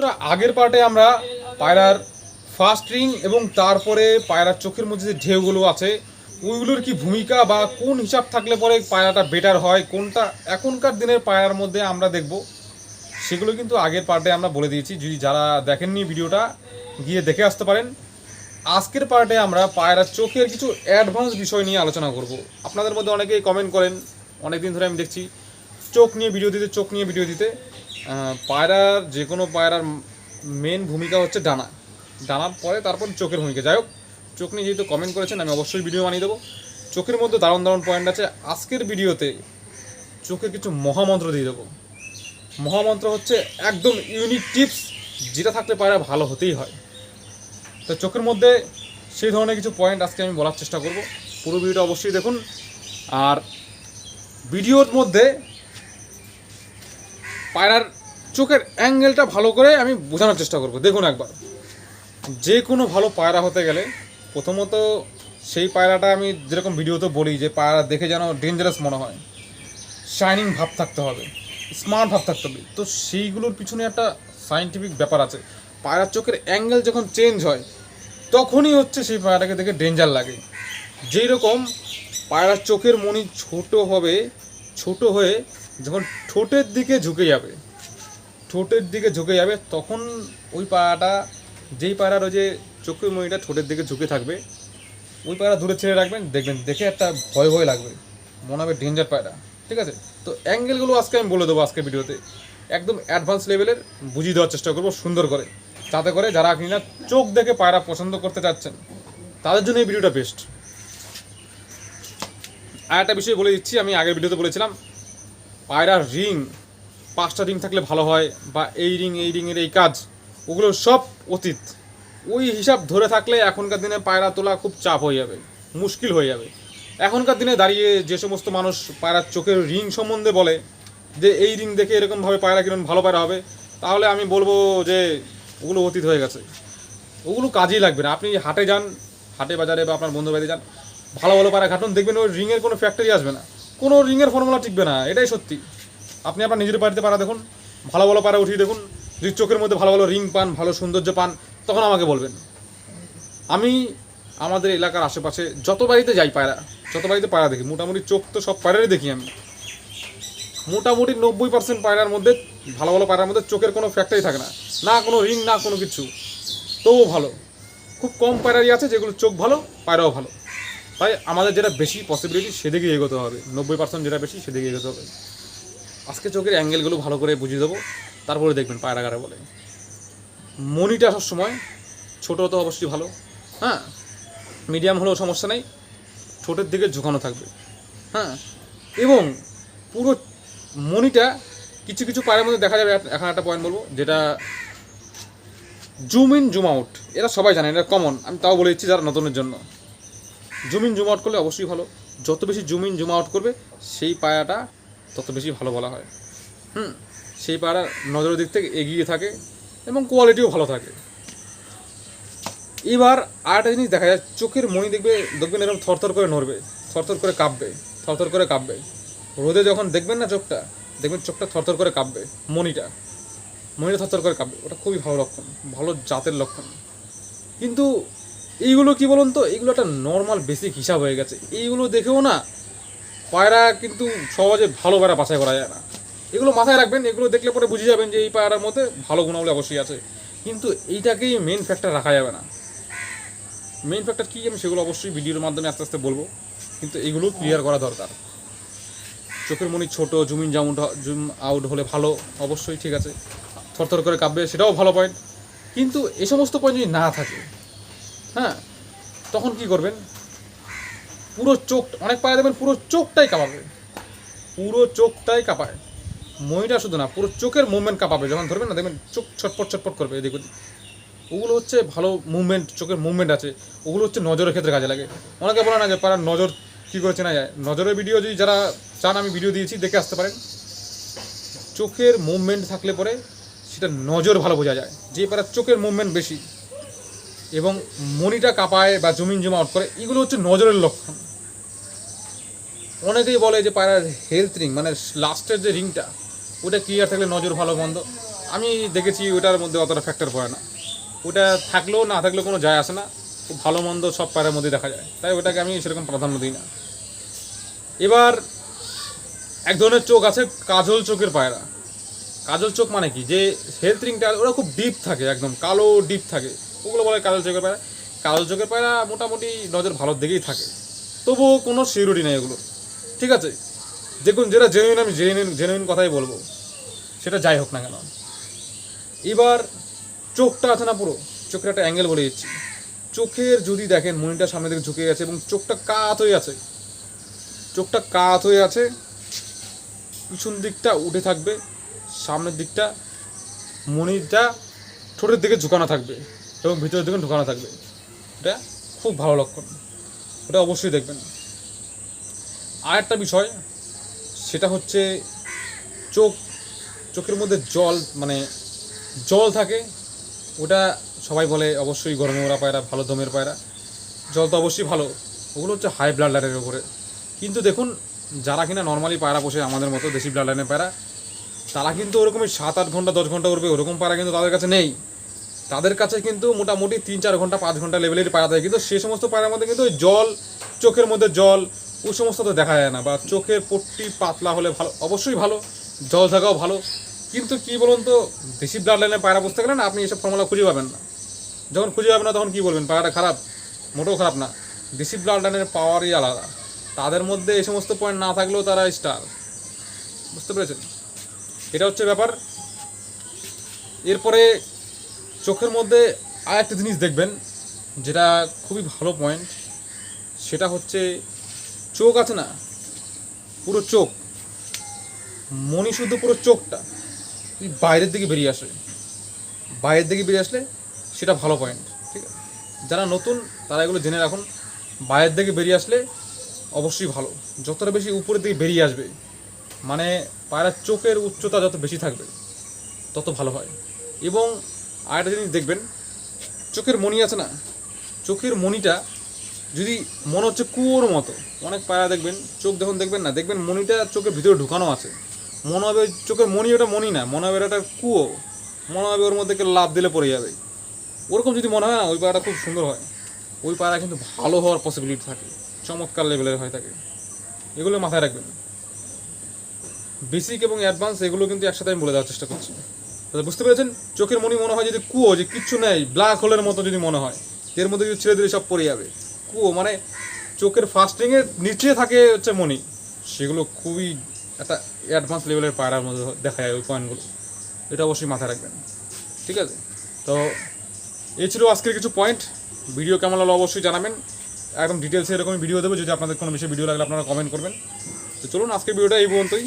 বন্ধুরা, আগের পার্টে আমরা পায়রার ফার্স্ট রিং এবং তারপরে পায়রার চোখের মধ্যে যে ঢেউগুলো আছে ওইগুলোর কি ভূমিকা বা কোন হিসাব থাকলে পরে পায়রাটা বেটার হয় কোনটা এখনকার দিনের পায়রার মধ্যে আমরা দেখব সেগুলো কিন্তু আগের পার্টে আমরা বলে দিয়েছি। যদি যারা দেখেননি ভিডিওটা গিয়ে দেখে আসতে পারেন। আজকের পার্টে আমরা পায়রার চোখের কিছু অ্যাডভান্স বিষয় নিয়ে আলোচনা করব। আপনাদের মধ্যে অনেকেই কমেন্ট করেন অনেকদিন ধরে আমি দেখছি চোখ নিয়ে ভিডিও দিতে চোখ নিয়ে ভিডিও দিতে। পায়রার যে কোনো পায়রার মেন ভূমিকা হচ্ছে ডানা। ডানার পরে তারপর চোখের ভূমিকা। যাই হোক, চোখ নিয়ে যেহেতু কমেন্ট করেছেন, আমি অবশ্যই ভিডিও বানিয়ে দেবো। চোখের মধ্যে দারুণ দারুণ পয়েন্ট আছে। আজকের ভিডিওতে চোখের কিছু মহামন্ত্র দিয়ে দেবো। মহামন্ত্র হচ্ছে একদম ইউনিক টিপস যেটা থাকলে পায়রা ভালো হতেই হয়। তো চোখের মধ্যে সেই ধরনের কিছু পয়েন্ট আজকে আমি বলার চেষ্টা করব। পুরো ভিডিওটা অবশ্যই দেখুন। আর ভিডিওর মধ্যে পায়রার চোখের অ্যাঙ্গেলটা ভালো করে আমি বোঝানোর চেষ্টা করব। দেখুন একবার। যে কোনো ভালো পায়রা হতে গেলে প্রথমত সেই পায়রাটা আমি যেরকম ভিডিওতে বলি যে পায়রা দেখে যেন ডেঞ্জারাস মনে হয়। শাইনিং ভাব থাকতে হবে। স্মার্ট ভাব থাকতে হবে। তো সেইগুলোর পিছনে একটা সাইন্টিফিক ব্যাপার আছে। পায়রার চোখের অ্যাঙ্গেল যখন চেঞ্জ হয়, তখনই হচ্ছে সেই পায়রাটাকে দেখে ডেঞ্জার লাগে। যেই রকম পায়রার চোখের মনি ছোট হবে, ছোট হয়ে যখন ঠোঁটের দিকে ঝুঁকে যাবে ঠোঁটের দিকে ঝুঁকে যাবে, তখন ওই পায়রাটা যেই পায়রার ওই যে চোখের মনিটা ঠোঁটের দিকে ঝুঁকে থাকবে, ওই পায়রা দূরে ছেড়ে রাখবেন, দেখবেন, দেখে একটা ভয় ভয় লাগবে, মনে হবে ডেঞ্জার পায়রা, ঠিক আছে? তো অ্যাঙ্গেলগুলো আজকে আমি বলে দেবো আজকে ভিডিওতে। একদম অ্যাডভান্স লেভেলের বুঝিয়ে দেওয়ার চেষ্টা করব, সুন্দর করে। যাতে করে যারা আপনি কিনা চোখ দেখে পায়রা পছন্দ করতে চাচ্ছেন, তাদের জন্য এই ভিডিওটা বেস্ট আর একটা বিষয় বলে দিচ্ছি, আমি আগের ভিডিওতে বলেছিলাম, পায়রার রিং পাঁচটা রিং থাকলে ভালো হয় বা এই রিং এই রিংয়ের এই কাজ, ওগুলো সব অতীত। ওই হিসাব ধরে থাকলে এখনকার দিনে পায়রা তোলা খুব চাপ হয়ে যাবে, মুশকিল হয়ে যাবে। এখনকার দিনে দাঁড়িয়ে যে সমস্ত মানুষ পায়রার চোখের রিং সম্বন্ধে বলে যে, এই রিং দেখে এরকমভাবে পায়রা কীরকম ভালো পায়রা হবে? তাহলে আমি বলব যে, ওগুলো অতীত হয়ে গেছে। ওগুলো কাজেই লাগবে না। আপনি হাটে যান, হাটে বাজারে বা আপনার বন্ধু বাড়িতে যান, ভালো ভালো পায়রা ঘাটুন, দেখবেন ওই রিংয়ের কোনো ফ্যাক্টরি আসবে না। কোনো রিংয়ের ফর্মুলা টিকবে না, এটাই সত্যি। আপনি আপনার নিজের বাড়িতে পায়রা দেখুন, ভালো ভালো পায়রা উঠিয়ে দেখুন, যদি চোখের মধ্যে ভালো ভালো রিং পান, ভালো সৌন্দর্য পান, তখন আমাকে বলবেন। আমি আমাদের এলাকার আশেপাশে যত বাড়িতে যাই পায়রা যত বাড়িতে পায়রা দেখি, মোটামুটি চোখ তো সব পায়রারই দেখি আমি। মোটামুটি নব্বই পার্সেন্ট পায়রার মধ্যে, ভালো ভালো পায়রার মধ্যে চোখের কোনো ফ্যাক্টরি থাকে না। না কোনো রিং, না কোনো কিছু। তবুও ভালো। খুব কম পায়রারই আছে যেগুলো চোখ ভালো পায়রাও ভালো। তাই আমাদের যেটা বেশি পসিবিলিটি সেদিকে এগোতে হবে। নব্বই পার্সেন্ট যেটা বেশি, সেদিকে এগোতে হবে। আজকে চোখের অ্যাঙ্গেলগুলো ভালো করে বুঝিয়ে দেবো। তারপরে দেখবেন পায়রা কারে বলে। মনিটা আসার সময় ছোটো তো অবশ্যই ভালো। হ্যাঁ মিডিয়াম হলেও সমস্যা নেই। ঠোঁটের দিকে ঝুঁকানো থাকবে। হ্যাঁ এবং পুরো মনিটা কিছু কিছু পায়ের মধ্যে দেখা যাবে। এখন একটা পয়েন্ট বলব, যেটা জুম ইন জুম আউট এরা সবাই জানে এটা কমন আমি তাও বলে দিচ্ছি যারা নতুনের জন্য। জুম ইন জুম আউট করলে অবশ্যই ভালো। যত বেশি জুম ইন জুম আউট করবে, সেই পায়াটা তত বেশি ভালো বলা হয়। হুম। সেই পাড়া নজরের দিক থেকে এগিয়ে থাকে এবং কোয়ালিটিও ভালো থাকে। এবার আরেকটা জিনিস দেখা যায় চোখের মণি দেখবে দেখবেন এরকম থরথর করে নড়বে থরথর করে কাঁপবে থরথর করে কাঁপবে। রোদে যখন দেখবেন না চোখটা দেখবেন চোখটা থরথর করে কাঁপবে মণিটা মণিটা থরথর করে কাঁপবে ওটা খুবই ভালো লক্ষণ ভালো জাতের লক্ষণ। কিন্তু এইগুলো কি বলুন তো? এইগুলো একটা নর্মাল বেসিক হিসাব হয়ে গেছে। এইগুলো দেখেও না পায়রা কিন্তু সহজে ভালো পায়রা বাছাই করা যায় না। এগুলো মাথায় রাখবেন, এগুলো দেখলে পরে বুঝে যাবেন যে এই পায়রার মধ্যে ভালো গুণাবলী অবশ্যই আছে। কিন্তু এইটাকেই মেন ফ্যাক্টর রাখা যাবে না। মেন ফ্যাক্টর কী আমি সেগুলো অবশ্যই ভিডিওর মাধ্যমে আস্তে আস্তে বলব। কিন্তু এগুলো ক্লিয়ার করা দরকার। চোখের মনি ছোট জুমিন জাউন জুম আউট হলে ভালো, অবশ্যই ঠিক আছে। থরথর করে কাঁপবে, সেটাও ভালো পয়েন্ট কিন্তু এ সমস্ত পয়েন্ট যদি না থাকে হ্যাঁ তখন কি করবেন? পুরো চোখ, অনেক পায়ে দেবেন, পুরো চোখটাই কাঁপাবে। পুরো চোখটাই কাঁপায়। মইটা শুধু না, পুরো চোখের মুভমেন্ট কাঁপাবে। যখন ধরবেন না, দেখবেন চোখ ছটপট ছটপট করবে এদিক ওদিক। ওগুলো হচ্ছে ভালো মুভমেন্ট চোখের মুভমেন্ট আছে। ওগুলো হচ্ছে নজরের ক্ষেত্রে কাজে লাগে। অনেকে বলে না যে পাড়ার নজর কী করে চেনা যায়? নজরের ভিডিও যদি যারা চান, আমি ভিডিও দিয়েছি, দেখে আসতে পারেন। চোখের মুভমেন্ট থাকলে পরে সেটা নজর ভালো বোঝা যায়। যে পাড়ার চোখের মুভমেন্ট বেশি এবং মনিটা কাঁপায় বা জমিন জমা আউট করে, এগুলো হচ্ছে নজরের লক্ষণ। অনেকেই বলে যে পায়রার হেলথ রিং মানে লাস্টের যে রিংটা ওটা ক্লিয়ার থাকলে নজর ভালো, বন্ধ। আমি দেখেছি ওটার মধ্যে অতটা ফ্যাক্টর পড়ে না। ওটা থাকলেও না থাকলেও কোনো যায় আসে না। খুব ভালো, মন্দ সব পায়রার মধ্যে দেখা যায়। তাই ওটাকে আমি সেরকম প্রাধান্য দিই না। এবার এক ধরনের চোখ আছে, কাজল চোখের পায়রা। কাজল চোখ মানে কি? যে হেলথ রিংটা ওরা খুব ডিপ থাকে একদম, কালো ডিপ থাকে। ওগুলো বলে কাজল চোখের পায়রা। কাজল চোখের পায়রা মোটামুটি নজর ভালোর দিকেই থাকে। তবুও কোনো সিউরিটি নেই এগুলো। ঠিক আছে? দেখুন, যেটা জেনুইন আমি জেনুইন জেনুইন কথাই বলব, সেটা যাই হোক না কেন। এবার চোখটা আছে না পুরো? চোখের একটা অ্যাঙ্গেল বলে দিচ্ছি। চোখের যদি দেখেন, মনিটা সামনে দিকে ঝুঁকে গেছে এবং চোখটা কাত হয়ে আছে। চোখটা কাত হয়ে আছে। পিছন দিকটা উঠে থাকবে, সামনের দিকটা মনিটা ঠোঁটের দিকে ঝুঁকানো থাকবে। এবং ভিতরের দিকে ঢুকানো থাকবে। এটা খুব ভালো লক্ষণ। ওটা অবশ্যই দেখবেন। আর একটা বিষয়, সেটা হচ্ছে চোখ, চোখের মধ্যে জল মানে জল থাকে, ওটা সবাই বলে অবশ্যই গরমে ওরা পায়রা, ভালো দমের পায়রা। জল তো অবশ্যই ভালো। ওগুলো হচ্ছে হাই ব্লাড লাইনের উপরে। কিন্তু দেখুন, যারা কিনা নর্মালি পায়রা পোষে আমাদের মতো দেশি ব্লাড লাইনের পায়রা, তারা কিন্তু ওরকমই সাত আট ঘণ্টা, দশ ঘণ্টা উঠবে ওরকম পায়রা কিন্তু তাদের কাছে নেই। তাদের কাছে কিন্তু মোটামুটি তিন চার ঘণ্টা, পাঁচ ঘণ্টা লেভেলের পায়রা থাকে। কিন্তু সে সমস্ত পায়রার মধ্যে কিন্তু জল, চোখের মধ্যে জল ওই সমস্ত তো দেখা যায় না। বা চোখের পট্টি পাতলা হলে ভালো, অবশ্যই ভালো। জল থাকাও ভালো। কিন্তু কি বলুন তো, দেশি ব্লাড লাইনের পায়রা বুঝতে গেলে না, আপনি এসব ফর্মুলা খুঁজে পাবেন না। যখন খুঁজে পাবেন না, তখন কী বলবেন? পায়রাটা খারাপ, মোটেও খারাপ না। দেশি ব্লাড লাইনের পাওয়ারই আলাদা। তাদের মধ্যে এই সমস্ত পয়েন্ট না থাকলেও তারা স্টার বুঝতে পেরেছেন? এটা হচ্ছে ব্যাপার। এরপরে চোখের মধ্যে আর একটা জিনিস দেখবেন, যেটা খুবই ভালো পয়েন্ট সেটা হচ্ছে চোখ আছে না, পুরো চোখ। মনি শুধু পুরো চোখটা এই বাইরের দিকে বেরিয়ে আসে। বাইরের দিকে বেরিয়ে আসলে সেটা ভালো পয়েন্ট ঠিক আছে? যারা নতুন, তারা এগুলো জেনে রাখুন। বাইরের দিকে বেরিয়ে আসলে অবশ্যই ভালো। যতটা বেশি উপরের দিকে বেরিয়ে আসবে মানে পায়রার চোখের উচ্চতা যত বেশি থাকবে, তত ভালো হয়। এবং আরেকটা জিনিস দেখবেন, চোখের মণি আছে না, চোখের মণিটা যদি মনে হচ্ছে কুয়োর মতো, অনেক পায়রা দেখবেন, চোখ যখন দেখবেন না, দেখবেন মণিটা চোখের ভিতরে ঢুকানো আছে। মনে হবে চোখের মণি ওটা মণি না, মনে হবে এটা কুয়ো, মনে হবে ওর মধ্যে লাভ দিলে পড়ে যাবে। ওরকম যদি মনে হয় না, ওই পায়রাটা খুব সুন্দর হয়। ওই পায়রা কিন্তু ভালো হওয়ার পসিবিলিটি থাকে, চমৎকার লেভেলের হয়ে থাকে। এগুলো মাথায় রাখবেন। বেসিক এবং অ্যাডভান্স এগুলো কিন্তু একসাথে আমি বলে দেওয়ার চেষ্টা করছি। তাহলে বুঝতে পেরেছেন? চোখের মনি মনে হয় যদি কুয়ো, যে কিচ্ছু নেই, ব্ল্যাক হোলের মতো যদি মনে হয়, এর মধ্যে যদি ছেড়ে দিলে সব পড়ে যাবে। কুয়ো মানে চোখের ফাস্টিংয়ের নিচে থাকে হচ্ছে মনি। সেগুলো খুবই একটা অ্যাডভান্স লেভেলের পায়রার মধ্যে দেখা যায় ওই পয়েন্টগুলো এটা অবশ্যই মাথায় রাখবেন। ঠিক আছে? তো এই ছিল আজকের কিছু পয়েন্ট ভিডিও কেমন লাগল অবশ্যই জানাবেন। একদম ডিটেলসে এরকমই ভিডিও দেবো। যদি আপনাদের কোনো বিষয়ে ভিডিও লাগলে আপনারা কমেন্ট করবেন। তো চলুন আজকের ভিডিওটা এই পর্যন্তই।